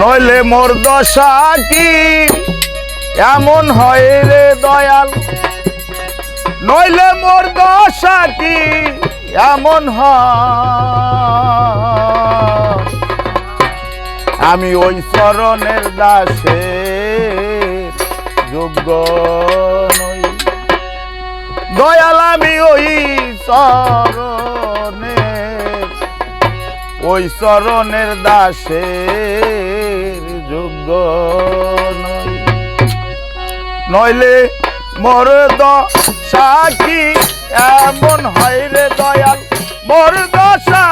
নইলে মোর দশা কি? এমন হয় রে দয়াল। নইলে মোর দশা কি? এমন আমি ওই চরণের দাসে যোগ্য নই। দয়াল, আমি ওই চরণের ওই চরণের দাসের নইলে মোর দশা এমন হয় রে দয়াল, মোর দশা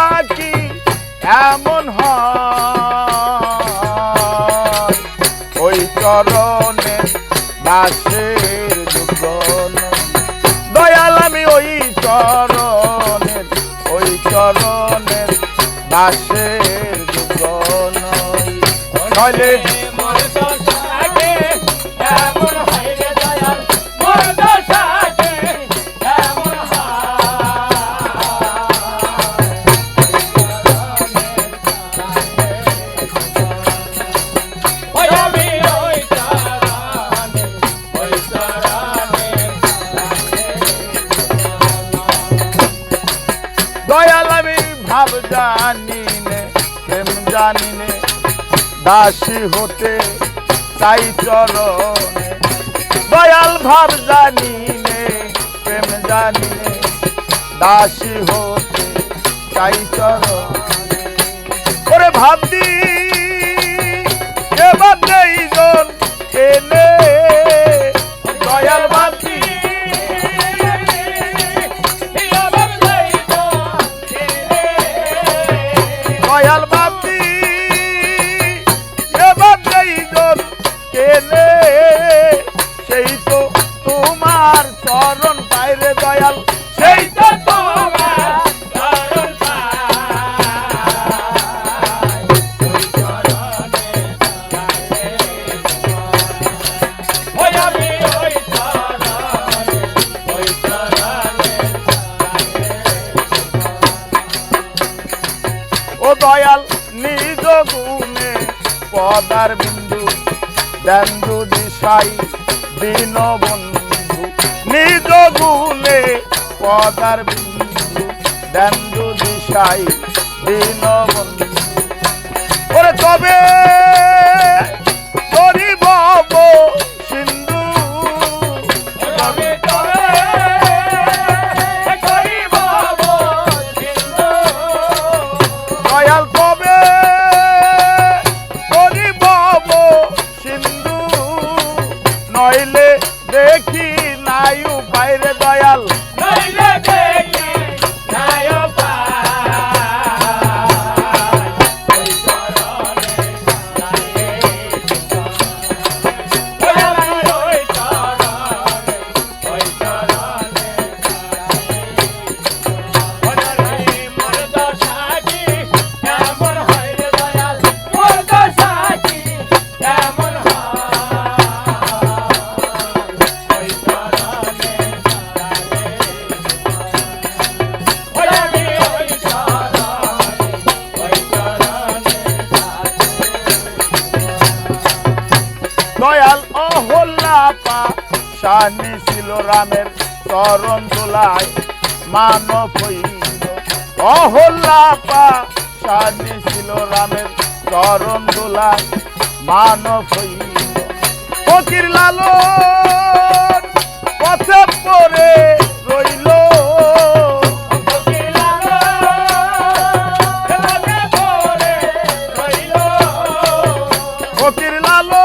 এমন হয়। ওই চরণের দাসের যোগ্য দয়াল, আমি ওই চরণের ওই চরণের দাসের যোগ্য নইলে ভাব জানি নে প্রেম জানি নে দাসী হতে চাই চরণে দয়াল ভাব জানি নে প্রেম জানি নে দাসী হতে চাই চরণে এবার দয়াল নিজ গুণে পদার বিন্দু দেন্দু দিশাই দিন বন্ধু নিজ গুণে পদার বিন্দু দেন্দু দিশাই দিন বন্ধু ওরে তবে নইলে দেখি নাই বাইরে দয়াল। রামের চরণ দোলায় মানব হইল। অহল্লা পা শানি ছিল রামের চরণ দোলায় মানব হইল। ফকির লালো পথে পরে রইল। ফকির লালো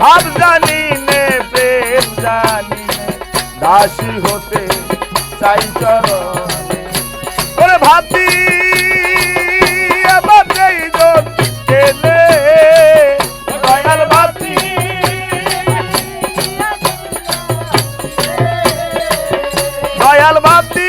ভাব জানি নে প্রেম জানি নে। দাসী হতে চাই চরণে। ওরে ভাবি ভাবেই জেলে দয়াল ভাবি দয়াল ভাবি